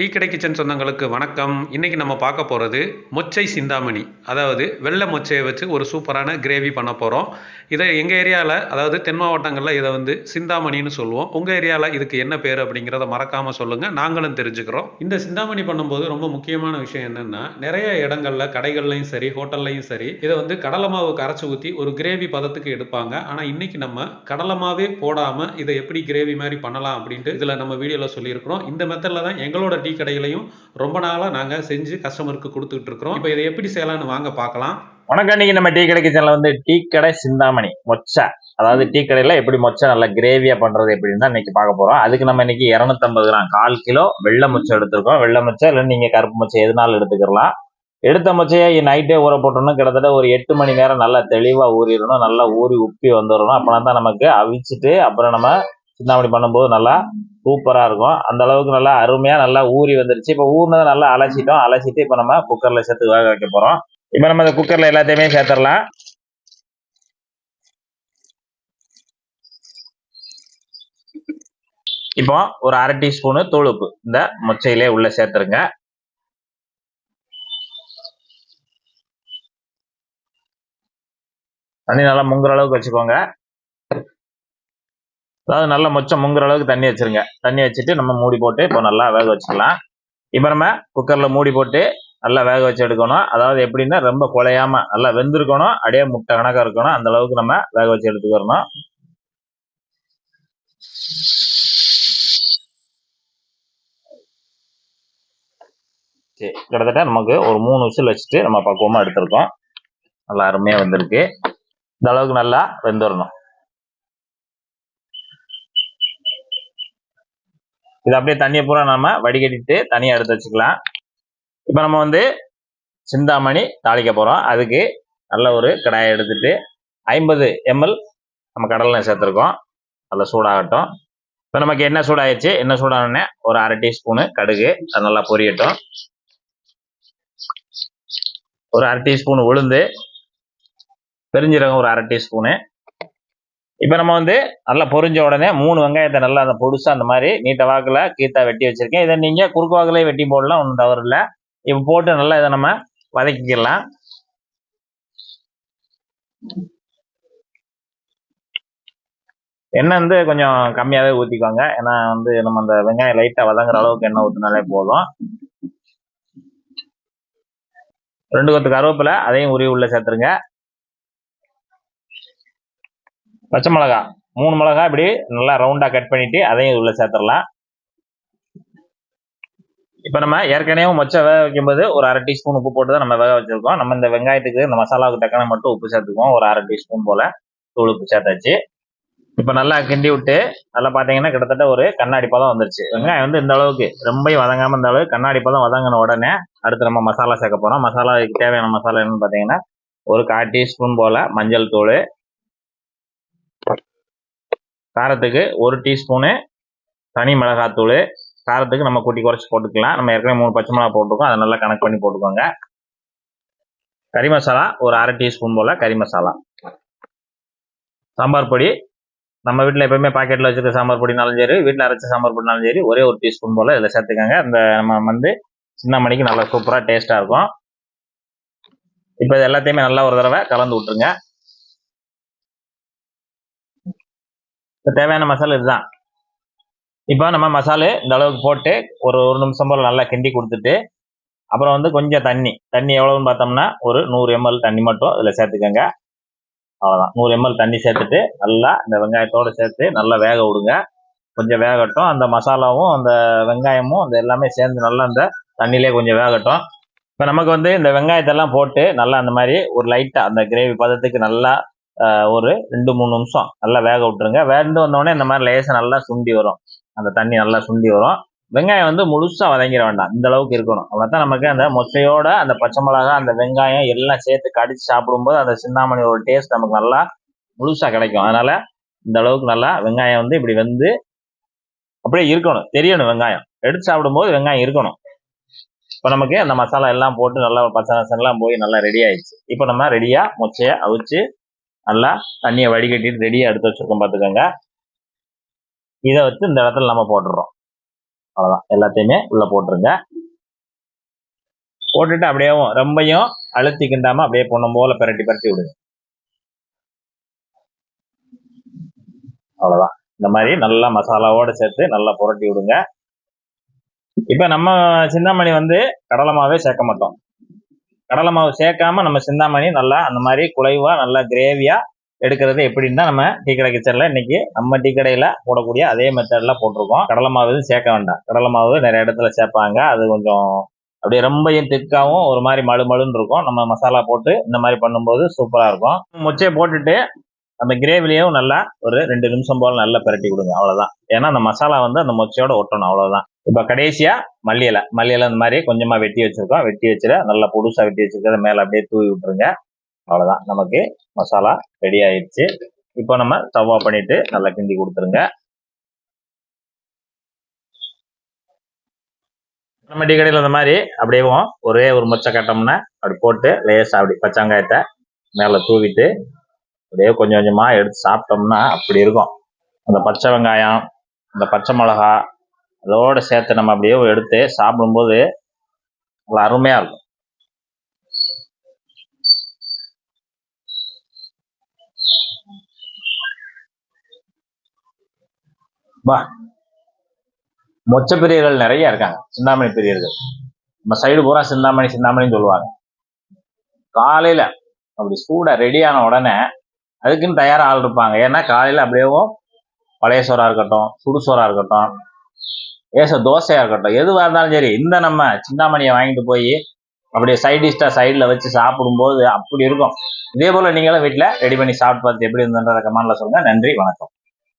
Tea கடை kitchen சொந்தங்களுக்கு வணக்கம். இன்றைக்கி நம்ம பார்க்க போகிறது மொச்சை சிந்தாமணி. அதாவது வெள்ளை மொச்சையை வச்சு ஒரு சூப்பரான கிரேவி பண்ண போகிறோம் இதை எங்கள் ஏரியாவில் அதாவது தென் மாவட்டங்களில் இதை வந்து சிந்தாமணின்னு சொல்லுவோம். உங்கள் ஏரியாவில் இதுக்கு என்ன பேர் அப்படிங்கிறத மறக்காமல் சொல்லுங்கள் நாங்களும் தெரிஞ்சுக்கிறோம். இந்த சிந்தாமணி பண்ணும்போது ரொம்ப முக்கியமான விஷயம் என்னென்னா நிறைய இடங்களில் கடைகள்லையும் சரி ஹோட்டல்லையும் சரி இதை வந்து கடலை மாவு கரைச்சி ஊற்றி ஒரு கிரேவி பதத்துக்கு எடுப்பாங்க. ஆனால் இன்றைக்கி நம்ம கடலை மாவே போடாமல் இதை எப்படி கிரேவி மாதிரி பண்ணலாம் அப்படின்ட்டு இதில் நம்ம வீடியோவில் சொல்லியிருக்கிறோம். இந்த மெத்தடில் தான் எங்களோட டீ கடைகளையும் ரொம்ப நாளாக நாங்கள் செஞ்சு கஸ்டமருக்கு கொடுத்துட்டு இருக்கிறோம். இப்போ இதை எப்படி செய்யலாம்னு வாங்க பார்க்கலாம். வணக்கம் இன்னைக்கு நம்ம டீ கடை கிச்சன்ல வந்து டீ கடை சிந்தாமணி மொச்சை. அதாவது டீ கடையில எப்படி மொச்சை நல்லா கிரேவியா பண்றது எப்படின்னு தான் இன்னைக்கு பார்க்க போறோம். அதுக்கு நம்ம இன்னைக்கு 250 கிராம் கால் கிலோ வெள்ளை மொச்சை எடுத்திருக்கோம். வெள்ளை மொச்சை இல்லை நீங்க கருப்பு மொச்சை எதுனாலும் எடுத்துக்கலாம். எடுத்த மொச்சையை நைட்டே ஊற போட்டோம்னா கிட்டத்தட்ட ஒரு எட்டு மணி நேரம் நல்லா தெளிவா ஊறிடணும். நல்லா ஊறி உப்பி வந்துடணும். அப்போனா தான் நமக்கு அவிச்சிட்டு அப்புறம் நம்ம சிந்தாமணி பண்ணும்போது நல்லா சூப்பராக இருக்கும். அந்த அளவுக்கு நல்லா அருமையாக நல்லா ஊறி வந்துருச்சு. இப்போ ஊறினதை நல்லா அலசிட்டோம். அலசிட்டு இப்போ நம்ம குக்கர்ல சேர்த்து வேக வைக்க போறோம். இப்போ நம்ம இந்த குக்கர்ல எல்லாத்தையுமே சேர்த்துடலாம். இப்போ ஒரு அரை டீஸ்பூனு தூளுப்பு இந்த மொச்சையிலே உள்ள சேர்த்துருங்க. தண்ணி நல்லா முங்குற அளவுக்கு வச்சுக்கோங்க. அதாவது நல்லா மொச்சம் முங்குற அளவுக்கு தண்ணி வச்சிருங்க. தண்ணி வச்சுட்டு நம்ம மூடி போட்டு இப்போ நல்லா வேக வச்சுக்கலாம். இப்போ நம்ம குக்கரில் மூடி போட்டு நல்லா வேக வச்சு எடுக்கணும். அதாவது எப்படின்னா ரொம்ப குழையாம நல்லா வெந்திருக்கணும். அப்படியே முட்டை கணக்காக இருக்கணும். அந்த அளவுக்கு நம்ம வேக வச்சு எடுத்துக்கிறணும் சரி கிட்டத்தட்ட நமக்கு ஒரு மூணு விசில் வச்சுட்டு நம்ம பக்குவமாக எடுத்திருக்கோம். நல்லா அருமையாக வந்திருக்கு. இந்த அளவுக்கு நல்லா வெந்துடணும் இது அப்படியே தண்ணியை பூரா நம்ம வடிகட்டிட்டு தனியாக எடுத்து வச்சுக்கலாம். இப்போ நம்ம வந்து சிந்தாமணி தாளிக்க போகிறோம் அதுக்கு நல்ல ஒரு கடாயை எடுத்துட்டு ஐம்பது எம்எல் நம்ம கடலை சேர்த்துருக்கோம். நல்லா சூடாகட்டும். இப்போ நமக்கு என்ன சூடாயிடுச்சு என்ன சூடானே ஒரு அரை டீஸ்பூனு கடுகு. அது நல்லா பொரியட்டும். ஒரு அரை டீஸ்பூன் உளுந்து. பெருஞ்சீரகம் ஒரு அரை டீஸ்பூனு. இப்போ நம்ம வந்து நல்லா பொரிஞ்ச உடனே மூணு வெங்காயத்தை நல்லா அந்த பொடுசாக அந்த மாதிரி நீட்ட வாக்கில் கீத்தா வெட்டி வச்சிருக்கேன். இதை நீங்கள் குறுக்கு வாக்கிலே வெட்டி போடலாம் ஒன்றும் தவறு இல்லை. இப்போ போட்டு நல்லா இதை நம்ம வதக்கிக்கலாம். எண்ணெய் வந்து கொஞ்சம் கம்மியாகவே ஊற்றிக்கோங்க ஏன்னா வந்து நம்ம அந்த வெங்காயம் லைட்டாக வதங்குற அளவுக்கு எண்ணெய் ஊற்றினாலே போதும். ரெண்டு கொத்து கருவேப்பிலை அதையும் உருவி உள்ள சேர்த்துருங்க. பச்சை மிளகா. மூணு மிளகா இப்படி நல்லா ரவுண்டாக கட் பண்ணிவிட்டு அதையும் உள்ளே சேர்த்துடலாம். இப்போ நம்ம ஏற்கனவே மொச்சை வேக வைக்கும்போது ஒரு அரை டீஸ்பூன் உப்பு போட்டு தான் நம்ம வேக வச்சுருக்கோம். நம்ம இந்த வெங்காயத்துக்கு இந்த மசாலாவுக்கு தக்கன மட்டும் உப்பு சேர்த்துக்குவோம். ஒரு அரை டீஸ்பூன் போல் தூள் உப்பு சேர்த்தாச்சு. இப்போ நல்லா கிண்டி விட்டு நல்லா பார்த்தீங்கன்னா கிட்டத்தட்ட ஒரு கண்ணாடி பதம் வந்துருச்சு. வெங்காயம் வந்து இந்த அளவுக்கு ரொம்ப வதங்காமல் இந்த அளவுக்கு கண்ணாடி பதம் வதங்கின உடனே அடுத்து நம்ம மசாலா சேர்க்க போகிறோம் மசாலாவுக்கு தேவையான மசாலா என்னன்னு பார்த்தீங்கன்னா ஒரு கால் டீஸ்பூன் போல் மஞ்சள் தூள் காரத்துக்கு ஒரு டீஸ்பூனு தனி மிளகாத்தூள். காரத்துக்கு நம்ம கூட்டி குறைச்சி போட்டுக்கலாம். நம்ம ஏற்கனவே மூணு பச்சை மிளகா போட்டுருக்கோம். அதை நல்லா கணக்கு பண்ணி போட்டுக்கோங்க. கறி மசாலா ஒரு அரை டீஸ்பூன் போல் கறி மசாலா. சாம்பார் பொடி. நம்ம வீட்டில் எப்பவுமே பாக்கெட்டில் வச்சுருக்க சாம்பார் பொடினாலும் சரி வீட்டில் அரைச்ச சாம்பார் பொடினாலும் சரி ஒரே ஒரு டீஸ்பூன் போல் இதில் சேர்த்துக்கோங்க. இந்த நம்ம வந்து சின்ன மணிக்கு நல்லா சூப்பராக டேஸ்ட்டாக இருக்கும். இப்போ இது எல்லாத்தையுமே நல்லா ஒரு தடவை கலந்து விட்டுருங்க. தேவையான மசாலா இதுதான். இப்போ நம்ம மசாலு இந்த அளவுக்கு போட்டு ஒரு ஒரு நிமிஷம் போல் நல்லா கிண்டி கொடுத்துட்டு அப்புறம் வந்து கொஞ்சம் தண்ணி. தண்ணி எவ்வளோன்னு பார்த்தோம்னா ஒரு நூறு எம்எல் தண்ணி மட்டும் இதில் சேர்த்துக்கோங்க. அவ்வளோதான் நூறு எம்எல் தண்ணி சேர்த்துட்டு நல்லா இந்த வெங்காயத்தோடு சேர்த்து நல்லா வேக விடுங்க. கொஞ்சம் வேகட்டும். அந்த மசாலாவும் அந்த வெங்காயமும் அந்த எல்லாமே சேர்ந்து நல்லா அந்த தண்ணியிலே கொஞ்சம் வேகட்டும். இப்போ நமக்கு வந்து இந்த வெங்காயத்தெல்லாம் போட்டு நல்லா அந்த மாதிரி ஒரு லைட்டாக அந்த கிரேவி பதத்துக்கு நல்லா ஒரு ரெண்டு மூணு நிமிஷம். நல்லா வேக விட்டுருங்க. வேண்டு வந்தோடனே இந்த மாதிரி லேசாக நல்லா சுண்டி வரும். அந்த தண்ணி நல்லா சுண்டி வரும். வெங்காயம் வந்து முழுசாக வதங்கிட வேண்டாம். இந்த அளவுக்கு இருக்கணும். அவ்வளோதான் நமக்கு அந்த மொச்சையோட அந்த பச்சை மிளகா அந்த வெங்காயம் எல்லாம் சேர்த்து கடிச்சு சாப்பிடும்போது அந்த சிந்தாமணியோட டேஸ்ட் நமக்கு நல்லா முழுசாக கிடைக்கும். அதனால இந்த அளவுக்கு நல்லா வெங்காயம் வந்து இப்படி வந்து அப்படியே இருக்கணும். தெரியணும் வெங்காயம். எடுத்து சாப்பிடும்போது வெங்காயம் இருக்கணும். இப்போ நமக்கு அந்த மசாலா எல்லாம் போட்டு நல்லா பச்சை ரசம்லாம் போய் நல்லா ரெடி ஆயிடுச்சு. இப்போ நம்ம ரெடியாக மொச்சையை அவிச்சு நல்லா தண்ணியை வடிகட்டிட்டு ரெடியாக எடுத்து வச்சிருக்கோம் பார்த்துக்கோங்க. இதை வச்சு இந்த இடத்துல நம்ம போட்டுடுறோம். அவ்வளோதான் எல்லாத்தையுமே உள்ள போட்டுருங்க. போட்டுட்டு அப்படியே ரொம்பையும் அழுத்தி கிண்டாம அப்படியே பொண்ணும் போல பிரட்டி பிரட்டி விடுங்க. அவ்வளோதான் இந்த மாதிரி நல்லா மசாலாவோட சேர்த்து நல்லா புரட்டி விடுங்க. இப்போ நம்ம சின்னமணி வந்து கடலை மாவே சேர்க்க மாட்டோம். கடலை மாவு சேர்க்காம நம்ம சிந்தாமணி நல்லா அந்த மாதிரி குலைவா நல்லா கிரேவியா எடுக்கிறது எப்படின்னா நம்ம டீ கடை கிச்சனில் இன்னைக்கு நம்ம டீ கடையில் போடக்கூடிய அதே மெத்தட்ல போட்டிருக்கோம். கடலை மாவு எதுவும் சேர்க்க வேண்டாம். கடலை மாவு நிறைய இடத்துல சேர்ப்பாங்க. அது கொஞ்சம் அப்படியே ரொம்பையும் திக்காவும் ஒரு மாதிரி மழு மழுன்னு இருக்கும். நம்ம மசாலா போட்டு இந்த மாதிரி பண்ணும்போது சூப்பராக இருக்கும். முச்சையை போட்டுட்டு அந்த கிரேவிலையும் நல்லா ஒரு ரெண்டு நிமிஷம் போல் நல்லா பிரட்டி விடுங்க அவ்வளோதான் ஏன்னா அந்த மசாலா வந்து அந்த மொச்சையோட ஒட்டணும். அவ்வளோதான் இப்போ கடைசியா மல்லி இலை மல்லி இலை இந்த மாதிரி கொஞ்சமா வெட்டி வச்சிருக்கோம். வெட்டி வச்சுட்டு நல்லா புதுசா வெட்டி வச்சிருக்கிறத மேல அப்படியே தூவி விட்டுருங்க. அவ்வளவுதான். நமக்கு மசாலா ரெடி ஆயிடுச்சு. இப்போ நம்ம தவா பண்ணிவிட்டு பண்ணிட்டு நல்லா கிண்டி கொடுத்துருங்க. நம்ம டீ கடையில் இந்த மாதிரி அப்படியே ஒரே ஒரு மொச்சை கட்டோம்னா அப்படி போட்டு லேசாக அப்படி பச்சை வெங்காயத்தை மேலே தூவிட்டு அப்படியே கொஞ்சம் கொஞ்சமாக எடுத்து சாப்பிட்டோம்னா அப்படி இருக்கும். அந்த பச்சை வெங்காயம் அந்த பச்சை மிளகா அதோட சேர்த்து நம்ம அப்படியே எடுத்து சாப்பிடும்போது நல்லா அருமையா இருக்கும். வா. மொச்ச பிரியர்கள் நிறைய இருக்காங்க. சிந்தாமணி பிரியர்கள். நம்ம சைடு பூரா சிந்தாமணி சிந்தாமணின்னு சொல்லுவாங்க. காலையில அப்படி சூடா ரெடியான உடனே அதுக்குன்னு தயாரா ஆள் இருப்பாங்க. ஏன்னா காலையில அப்படியேவும் பழைய சோறா இருக்கட்டும் சுடு சோறா இருக்கட்டும் ஏச தோசையா இருக்கட்டும் எதுவாக இருந்தாலும் சரி இந்த நம்ம சிந்தாமணியை வாங்கிட்டு போய் அப்படியே சைட் சைடில் வச்சு சாப்பிடும்போது அப்படி இருக்கும். இதே போல நீங்களும் வீட்டில் ரெடி பண்ணி சாப்பிட்டு பார்த்து எப்படி இருந்ததுன்றத கமெண்டில் சொல்லுங்க. நன்றி வணக்கம்.